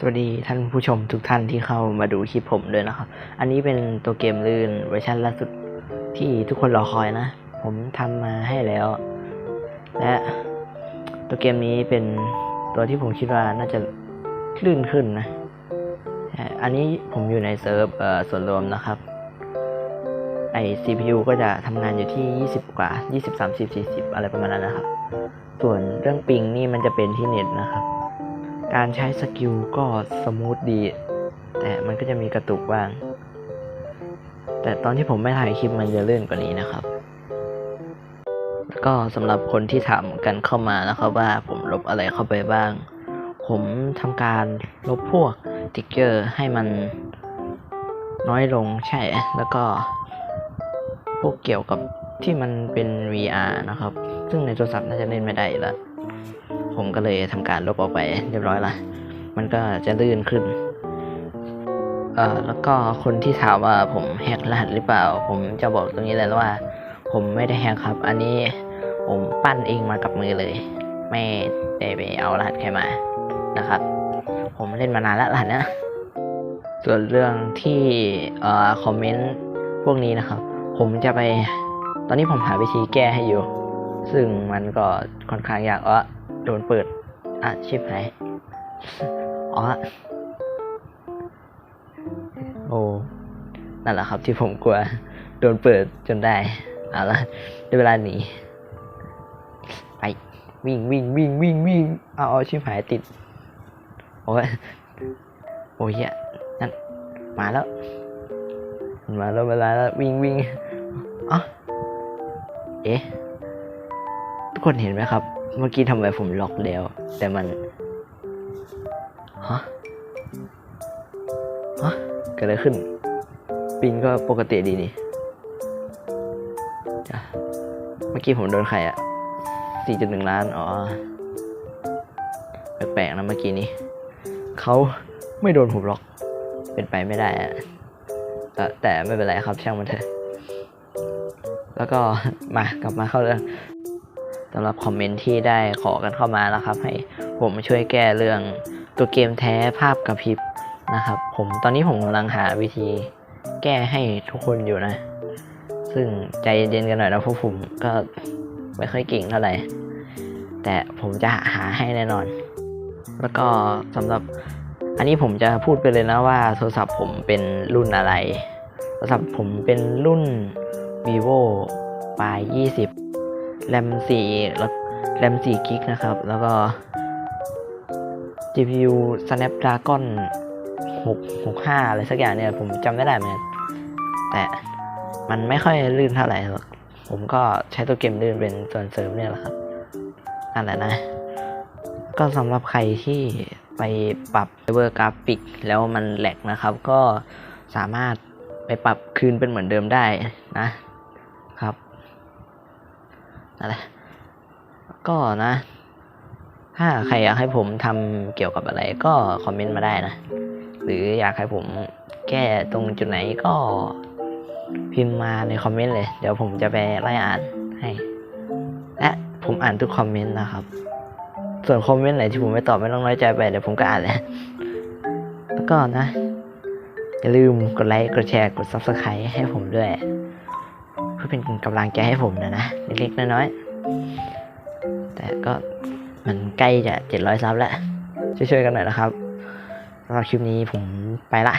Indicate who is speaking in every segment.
Speaker 1: สวัสดีท่านผู้ชมทุกท่านที่เข้ามาดูคลิปผมด้วยนะครับ อันนี้เป็นตัวเกมลื่นเวอร์ชันล่าสุดที่ทุกคนรอคอยนะ ผมทำมาให้แล้ว และตัวเกมนี้เป็นตัวที่ผมคิดว่าน่าจะลื่นขึ้นนะ อันนี้ผมอยู่ในเซิร์ฟส่วนรวมนะครับไอ CPU ก็จะทำงานอยู่ที่ 20 กว่า 20 30 40 อะไรประมาณนั้นนะครับ ส่วนเรื่องปิงนี่มันจะเป็นที่เน็ตนะครับ การใช้สกิลก็สมูทดี แต่มันก็จะมีกระตุกบ้าง แต่ตอนที่ผมไม่ถ่ายคลิปมันจะเลื่อนกว่านี้นะครับ ก็สำหรับคนที่ถามกันเข้ามานะครับว่าผมลบอะไรเข้าไปบ้าง ผมทำการลบพวกติ๊กเกอร์ให้มันน้อยลงใช่ แล้วก็พวกเกี่ยวกับที่มันเป็น VR นะครับ ซึ่งในโทรศัพท์น่าจะเล่นไม่ได้แล้ว ผมก็เลยทำการลบออกไปเรียบร้อยละ มันก็จะลื่นขึ้น เอ่อแล้วก็คนที่ถามว่าผมแฮกรหัสหรือเปล่า ผมจะบอกตรงนี้เลยว่า ผมไม่ได้แฮกครับ อันนี้ผมปั้นเองมากับมือเลย ไม่ได้ไปเอารหัสใครมานะครับ ผมเล่นมานานแล้วรหัสนะส่วนเรื่องที่เอ่อคอมเมนต์พวกนี้นะครับ ผมจะไป ตอนนี้ผมหาวิธีแก้ให้อยู่ ซึ่งมันก็ค่อนข้างยากอ๋อ โดนเปิดอะชิบหายอ๋อโอ้นั่นแหละครับที่ผมกลัว โดนเปิดจนได้เอาละได้เวลาหนีไปวิ่งวิ่งวิ่งวิ่งวิ่งเอาเอาชิบหายติดโอ้ยโอ้ยเหี้ยนั่นมาแล้ว มาแล้วเวลาแล้ววิ่งวิ่งอ๋อเอ๊ะ ทุกคนเห็นไหมครับ เมื่อกี้ทำไมผมล็อกแล้ว แต่มันฮะฮะเกิดอะไรขึ้น ปินก็ปกติดีนี่เมื่อกี้ผมโดนใครอะ4.1 ล้าน อ๋อ แปลกๆนะเมื่อกี้นี้ เขาไม่โดนผมล็อก เป็นไปไม่ได้อะแต่แต่ไม่เป็นไรครับช่างมันเถอะ แล้วก็มากลับมาเข้าเรื่องำหรับคอมเมนต์ที่ได้ขอกันเข้ามานะครับ ให้ผมช่วยแก้เรื่องตัวเกมแท้ภาพกระพริบนะครับ ผมตอนนี้ผมกำลังหาวิธีแก้ให้ทุกคนอยู่นะ ซึ่งใจเย็นๆกันหน่อยนะพราะผมก็ไม่ค่อยเก่งเท่าไหร่ แต่ผมจะหาให้แน่นอน แล้วก็สำหรับอันนี้ผมจะพูดไปเลยนะว่าโทรศัพท์ผมเป็นรุ่นอะไร โทรศัพท์ผมเป็นรุ่น vivo y 20 แรม4แล้วแรม4กิกนะครับ แล้วก็ GPU Snapdragon 6 65 อะไรสักอย่างเนี่ย ผมจำไม่ได้เหมือนกันแต่มันไม่ค่อยลื่นเท่าไหร่หรอกผมก็ใช้ตัวเกมลื่นเป็นส่วนเสริมเนี่ยแหละครับนั่นแหละนะ ก็สำหรับใครที่ไปปรับเวอร์กราฟิกแล้วมันแหลกนะครับ ก็สามารถไปปรับคืนเป็นเหมือนเดิมได้นะ นั่นแหละก็นะ ถ้าใครอยากให้ผมทำเกี่ยวกับอะไรก็คอมเมนต์มาได้นะ หรืออยากให้ผมแก้ตรงจุดไหนก็พิมพ์มาในคอมเมนต์เลย เดี๋ยวผมจะไปไล่อ่านให้ และผมอ่านทุกคอมเมนต์นะครับ ส่วนคอมเมนต์ไหนที่ผมไม่ตอบไม่ต้องน้อยใจไปเดี๋ยวผมก็อ่านแหละแล้วก็นะ อย่าลืมกดไลค์ กดแชร์ กด subscribe ให้ผมด้วย เพื่อเป็นกำลังใจให้ผมนะนะเล็กๆน้อยๆแต่ก็มันใกล้จะเจ็ดร้อยซับแล้ว ช่วยๆกันหน่อยนะครับสำหรับคลิปนี้ผมไปละ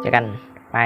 Speaker 1: เจอกันไป